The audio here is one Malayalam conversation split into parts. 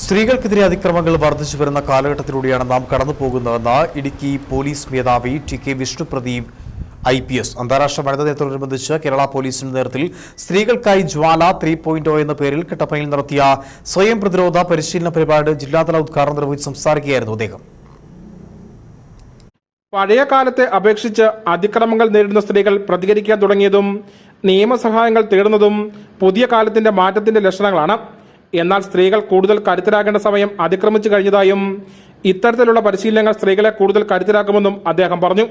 സ്ത്രീകൾക്കെതിരെ അതിക്രമങ്ങൾ വർദ്ധിച്ചു വരുന്ന കാലഘട്ടത്തിലൂടെയാണ് നാം കടന്നു പോകുന്നതെന്ന് ഇടുക്കി പോലീസ് മേധാവി T K Vishnupradeep I P S അന്താരാഷ്ട്ര വനിതാ ദിനത്തോടനുബന്ധിച്ച് കേരള പോലീസിന്റെ നേതൃത്വത്തിൽ സ്ത്രീകൾക്കായി ജ്വാല ത്രീ പോയിന്റ് ഒ എന്ന പേരിൽ കട്ടപ്പനയിൽ നടത്തിയ സ്വയം പ്രതിരോധ പരിശീലന പരിപാടി ജില്ലാതല ഉദ്ഘാടനം നിർവഹിച്ച് സംസാരിക്കുകയായിരുന്നു അദ്ദേഹം. പഴയ കാലത്തെ അപേക്ഷിച്ച് അതിക്രമങ്ങൾ നേരിടുന്ന സ്ത്രീകൾ പ്രതികരിക്കാൻ തുടങ്ങിയതും നിയമസഹായങ്ങൾ തേടുന്നതും പുതിയ കാലത്തിന്റെ മാറ്റത്തിന്റെ ലക്ഷണങ്ങളാണ്. എന്നാൽ സ്ത്രീകൾ കൂടുതൽ കരുത്തരാകേണ്ട സമയം അതിക്രമിച്ചു കഴിഞ്ഞതായും ഇത്തരത്തിലുള്ള പരിശീലനങ്ങൾ സ്ത്രീകളെ കൂടുതൽ കരുത്തരാക്കുമെന്നും അദ്ദേഹം പറഞ്ഞു.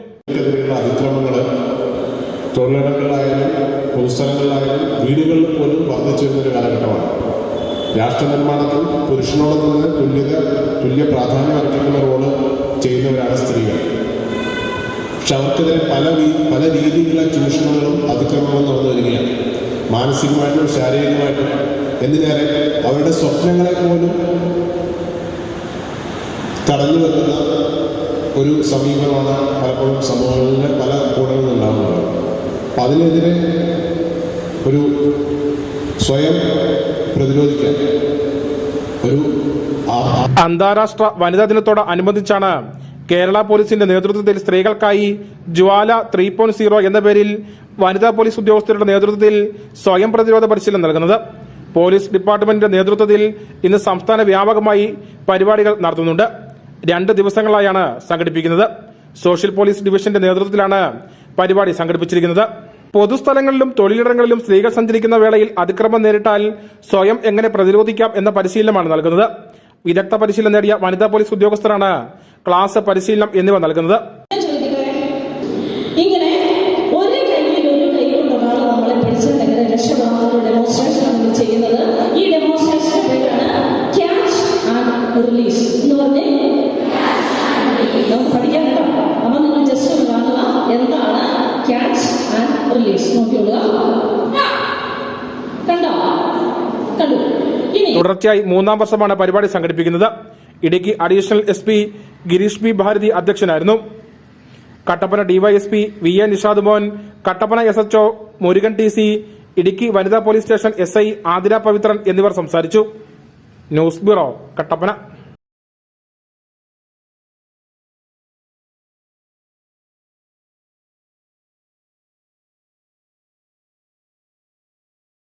തൊഴിലിടങ്ങളിലായാലും പൊതുസ്ഥലങ്ങളിലായാലും വീടുകളിൽ പോലും വർദ്ധിച്ചു വരുന്നൊരു കാലഘട്ടമാണ്. രാഷ്ട്ര നിർമ്മാണത്തിൽ പുരുഷനോടൊപ്പം തന്നെ തുല്യത തുല്യ പ്രാധാന്യം അർപ്പിക്കുന്ന റോൾ ചെയ്യുന്നവരാണ് സ്ത്രീകൾ. പക്ഷെ അവർക്കെതിരെ പല പല രീതിയിലുള്ള ചൂഷണങ്ങളും അതിക്രമങ്ങളും നടന്നു വരികയാണ്. മാനസികമായിട്ടും ശാരീരികമായിട്ടും എന്തിനേറെ അവരുടെ സ്വപ്നങ്ങളെ പോലും തടഞ്ഞു വെക്കുന്ന ഒരു സമീപനമാണ് പലപ്പോഴും സമൂഹങ്ങളിലെ പല കൂടങ്ങളിൽ ഉണ്ടാകുന്നത്. അപ്പം അതിനെതിരെ ഒരു സ്വയം പ്രതിരോധിക്കാൻ ഒരു അന്താരാഷ്ട്ര വനിതാ ദിനത്തോട് അനുബന്ധിച്ചാണ് കേരള പോലീസിന്റെ നേതൃത്വത്തിൽ സ്ത്രീകൾക്കായി ജ്വാല ത്രീ പോയിന്റ് സീറോ എന്ന പേരിൽ വനിതാ പോലീസ് ഉദ്യോഗസ്ഥരുടെ നേതൃത്വത്തിൽ സ്വയം പ്രതിരോധ പരിശീലനം നൽകുന്നത്. പോലീസ് ഡിപ്പാർട്ട്മെന്റിന്റെ നേതൃത്വത്തിൽ ഇന്ന് സംസ്ഥാന വ്യാപകമായി പരിപാടികൾ നടത്തുന്നുണ്ട്. രണ്ട് ദിവസങ്ങളായാണ് സംഘടിപ്പിക്കുന്നത്. സോഷ്യൽ പോലീസ് ഡിവിഷന്റെ നേതൃത്വത്തിലാണ് പരിപാടി സംഘടിപ്പിച്ചിരിക്കുന്നത്. പൊതുസ്ഥലങ്ങളിലും തൊഴിലിടങ്ങളിലും സ്ത്രീകൾ സഞ്ചരിക്കുന്ന വേളയിൽ അതിക്രമം നേരിട്ടാൽ സ്വയം എങ്ങനെ പ്രതിരോധിക്കാം എന്ന പരിശീലനമാണ് നൽകുന്നത്. വിദഗ്ധ പരിശീലനം നേടിയ വനിതാ പോലീസ് ഉദ്യോഗസ്ഥരാണ് ക്ലാസ് പരിശീലനം എന്നിവ നൽകുന്നത്. ഇങ്ങനെ റിലീസ് എന്ന് പറഞ്ഞേ നമുക്ക് പഠിക്കാൻ കേട്ടോ. അപ്പൊ നിങ്ങൾ ജസ്റ്റ് ഒന്ന് കാണുക എന്താണ് ക്യാച്ച് ആൻഡ് റിലീസ് നോക്കിയോളുക കണ്ടോ? കണ്ടു. തുടർച്ചയായി മൂന്നാം വർഷമാണ് പരിപാടി സംഘടിപ്പിക്കുന്നത്. Idukki additional S P Girish P Bharathi അധ്യക്ഷനായിരുന്നു. Kattappana DYSP V A Nishad Mohan Kattappana S HO Murugan T C Idukki വനിതാ police station S I Athira Pavithran എന്നിവർ സംസാരിച്ചു. News bureau Kattappana.